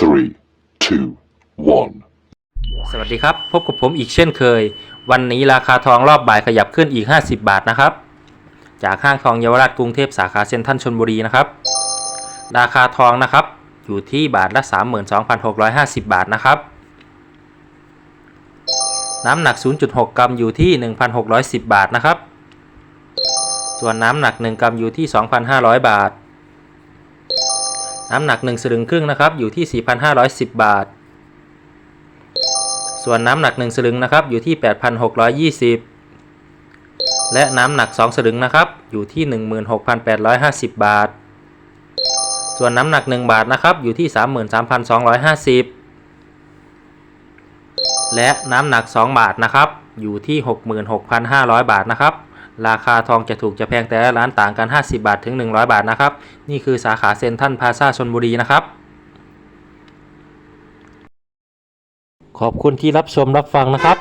three, two, one. สวัสดีครับ พบกับผมอีกเช่นเคย วันนี้ราคาทองรอบบ่ายขยับขึ้นอีก 50 บาทนะครับ จากห้างทองเยาวราชกรุงเทพสาขาเซ็นทรัลชลบุรีนะครับ ราคาทองนะครับ อยู่ที่บาทละ 32,650 บาทนะครับ น้ำหนัก 0.6 กรัมอยู่ที่ 1,610 บาทนะครับ ส่วนน้ำหนัก 1 กรัมอยู่ที่ 2,500 บาท น้ำหนัก 1สลึงครึ่งนะครับอยู่ที่ 4,510 บาท ส่วนน้ำหนัก 1สลึงนะครับอยู่ที่ 8,620 และน้ำหนัก 2สลึงนะครับอยู่ที่ 16,850 บาท ส่วนน้ำหนัก 1 บาทนะครับอยู่ที่ 33,250 และน้ำหนัก 2 บาทนะครับอยู่ที่ 66,500 บาทนะครับ ราคาทองจะถูกจะแพงแต่ละร้านต่างกัน 50 บาทถึง 100 บาทนะครับ นี่คือสาขาเซ็นทรัลพาซาชนบุรีนะครับ ขอบคุณที่รับชมรับฟังนะครับ